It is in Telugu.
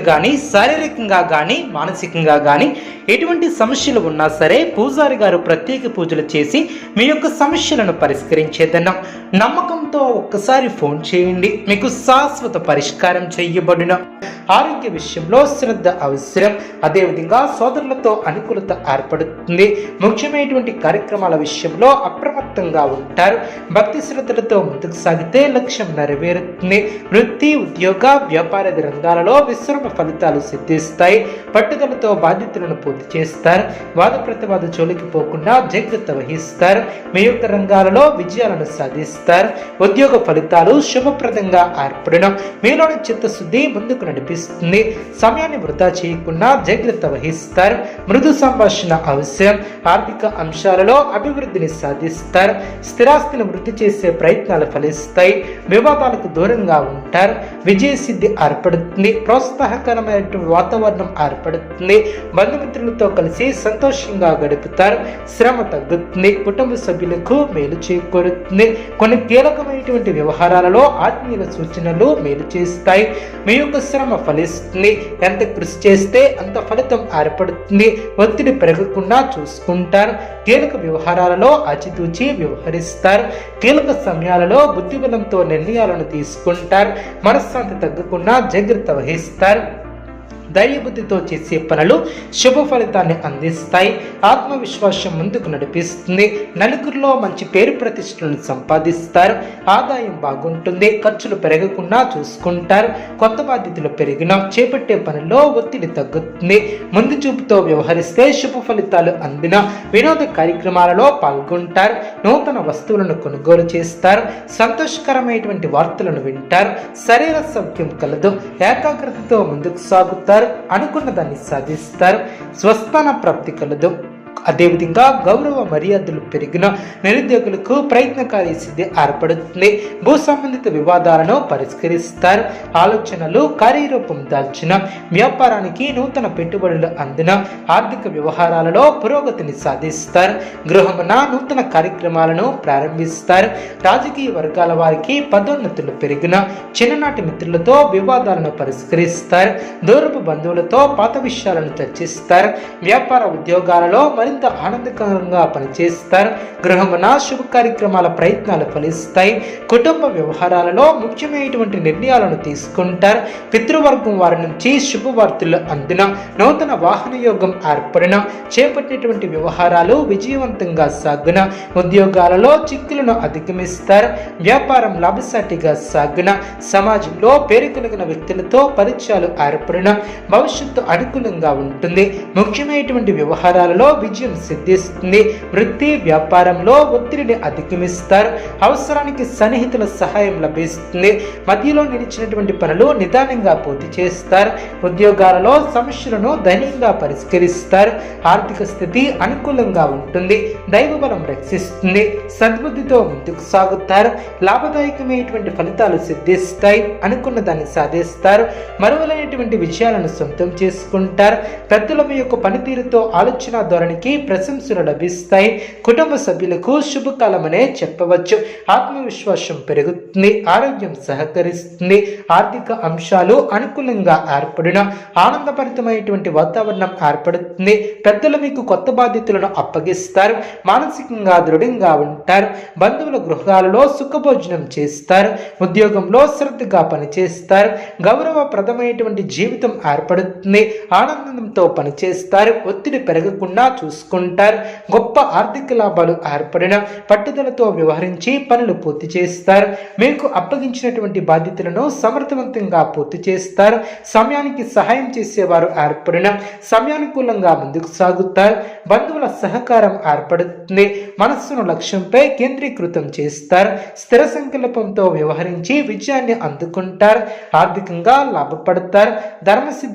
కానీ శారీరకంగా కానీ మానసికంగా కానీ ఎటువంటి సమస్యలు ఉన్నా సరే పూజారి గారు ప్రత్యేక పూజలు చేసి మీ యొక్క సమస్యలను పరిష్కరించేదన్నాం నమ్మకంతో ఒక్కసారి ఫోన్ చేయండి. మీకు శాశ్వత పరిష్కారం చేయబడిన. ఆరోగ్య విషయంలో శ్రద్ధ అవసరం. అదేవిధంగా సోదరులతో అనుకూలత ఏర్పడుతుంది. ముఖ్యమైనటువంటి కార్యక్రమాల విషయంలో అప్రమత్తంగా ఉంటారు. భక్తి శ్రద్ధలతో ముందుకు సాగితే లక్ష్యం నెరవేరుతుంది. వృత్తి ఉద్యోగ వ్యాపార రంగాలలో విశ్రమ ఫలితాలు సిద్ధిస్తాయి పట్టుదలతో బాధ్యతలను పూర్తి చేస్తారు వాద ప్రతివాద జోలికి పోకుండా జాగ్రత్త వహిస్తారు మీ యొక్క రంగాలలో విజయాలను సాధిస్తారు ఉద్యోగ ఫలితాలు శుభప్రదంగా ఏర్పడడం మీలోని చిత్తశుద్ధి ముందుకు నడిపిస్తుంది సమయాన్ని వృధా చేయకుండా జాగ్రత్త వహిస్తారు మృదు సంభాషణ అవసరం. ఆర్థిక అంశాలలో అభివృద్ధిని సాధిస్తారు. స్థిరాస్తిని వృద్ధి చేసే ప్రయత్నాలు ఫలిస్తాయి. వివాదాలకు దూరంగా ఉంటారు. విజయ సిద్ధి ఏర్పడుతుంది. ప్రోత్సాహకరమైనటువంటి వాతావరణం ఏర్పడుతుంది. బంధుమిత్రులతో కలిసి సంతోషంగా గడుపుతారు. శ్రమ తగ్గుతుంది. కుటుంబ సభ్యులకు మేలు చేకూరుతుంది. కొన్ని కీలకమైనటువంటి వ్యవహారాలలో ఆత్మీయుల సూచనలు మేలు చేస్తాయి. మీ యొక్క శ్రమ ఫలిస్తుంది. ఎంత కృషి చేస్తే అంత ఫలితం ఏర్పడుతుంది. ఒత్తిడి పెరగకుండా చూసుకుంటారు. కీలక వ్యవహారాలలో అచితూచి వ్యవహరిస్తారు. కీలక సమయాలలో బుద్ధిబలంతో నిర్ణయాలను తీసుకుంటారు. మనశ్శాంతి తగ్గకుండా జాగ్రత్త వహిస్తారు. ధైర్యబుద్ధితో చేసే పనులు శుభ ఫలితాన్ని అందిస్తాయి. ఆత్మవిశ్వాసం ముందుకు నడిపిస్తుంది. నలుగురిలో మంచి పేరు ప్రతిష్టలను సంపాదిస్తారు. ఆదాయం బాగుంటుంది. ఖర్చులు పెరగకుండా చూసుకుంటారు. కొత్త బాధ్యతలు పెరిగిన చేపట్టే పనుల్లో ఒత్తిడి తగ్గుతుంది. ముందు చూపుతో వ్యవహరిస్తే శుభ ఫలితాలు అందిన వినోద కార్యక్రమాలలో పాల్గొంటారు. నూతన వస్తువులను కొనుగోలు చేస్తారు. సంతోషకరమైనటువంటి వార్తలను వింటారు. శరీర సౌఖ్యం కలదు. ఏకాగ్రతతో ముందుకు సాగుతారు. అనుకున్న దాన్ని సాధిస్తారు. స్వస్థాన ప్రాప్తి కలదు అదేవిధంగా గౌరవ మర్యాదలు పెరిగిన నిరుద్యోగులకు ప్రయత్నకారి సిద్ధి ఏర్పడుతుంది. భూ సంబంధిత వివాదాలను పరిష్కరిస్తారు. ఆలోచనలు కార్యరూపం దాల్చిన వ్యాపారానికి నూతన పెట్టుబడులు అందిన ఆర్థిక వ్యవహారాలలో పురోగతిని సాధిస్తారు. గృహమున నూతన కార్యక్రమాలను ప్రారంభిస్తారు. రాజకీయ వర్గాల వారికి పదోన్నతులు పెరిగిన చిన్ననాటి మిత్రులతో వివాదాలను పరిష్కరిస్తారు. దూరపు బంధువులతో పాత విషయాలను చర్చిస్తారు. వ్యాపార ఉద్యోగాలలో మరింత ఆనందకరంగా పనిచేస్తారు. గృహమున శుభ కార్యక్రమాల ప్రయత్నాలు ఫలిస్తాయి. కుటుంబ వ్యవహారాలలో ముఖ్యమైనటువంటి నిర్ణయాలను తీసుకుంటారు. పితృవర్గం వారి నుంచి శుభవార్తలు అందిన నూతన వాహన యోగం ఏర్పడిన చేపట్టినటువంటి వ్యవహారాలు విజయవంతంగా సాగున ఉద్యోగాలలో చిక్కులను అధిగమిస్తారు. వ్యాపారం లాభసాటిగా సాగున సమాజంలో పేరు కలిగిన వ్యక్తులతో పరిచయాలు ఏర్పడిన భవిష్యత్తు అనుకూలంగా ఉంటుంది. ముఖ్యమైనటువంటి వ్యవహారాలలో విజయ సిద్ధిస్తుంది. వృత్తి వ్యాపారంలో ఒత్తిడిని అధిగమిస్తారు. అవసరానికి సన్నిహితుల సహాయం లభిస్తుంది. మధ్యలో నిలిచినటువంటి పనులు నిదానంగా పూర్తి చేస్తారు. ఉద్యోగాలలో సమస్యలను ధైర్యంగా పరిష్కరిస్తారు. ఆర్థిక స్థితి అనుకూలంగా ఉంటుంది. దైవబలం రక్షిస్తుంది. సద్బుద్ధితో ముందుకు సాగుతారు. లాభదాయకమైనటువంటి ఫలితాలు సిద్ధిస్తాయి. అనుకున్న దాన్ని సాధిస్తారు. మరువలైనటువంటి విజయాలను సొంతం చేసుకుంటారు. పెద్దల మీ యొక్క పనితీరుతో ఆలోచన ధోరణి వారికి ప్రశంసలు లభిస్తాయి. కుటుంబ సభ్యులకు శుభకాలమనే చెప్పవచ్చు. ఆత్మవిశ్వాసం పెరుగుతుంది ఆరోగ్యం సహకరిస్తుంది ఆర్థిక అంశాలు అనుకూలంగా ఏర్పడిన. ఆనందభరితమైనటువంటి వాతావరణం ఏర్పడుతుంది. పెద్దలు మీకు కొత్త బాధ్యతలను అప్పగిస్తారు మానసికంగా దృఢంగా ఉంటారు బంధువుల గృహాలలో సుఖభోజనం చేస్తారు ఉద్యోగంలో శ్రద్ధగా పనిచేస్తారు గౌరవప్రదమైనటువంటి జీవితం ఏర్పడుతుంది ఆనందంతో పనిచేస్తారు ఒత్తిడి పెరగకుండా చూసుకుంటారు. గొప్ప ఆర్థిక లాభాలు ఏర్పడిన పట్టుదలతో వ్యవహరించి పనులు పూర్తి చేస్తారు. మీకు అప్పగించినటువంటి బాధ్యతలను సమర్థవంతంగా పూర్తి చేస్తారు. సమయానికి సహాయం చేసేవారు ఏర్పడిన సమయానుకూలంగా ముందుకు సాగుతారు. బంధువుల సహకారం ఏర్పడుతుంది. మనస్సును లక్ష్యంపై కేంద్రీకృతం చేస్తారు. స్థిర సంకల్పంతో వ్యవహరించి విజయాన్ని అందుకుంటారు. ఆర్థికంగా లాభపడతారు. ధర్మసిద్ధి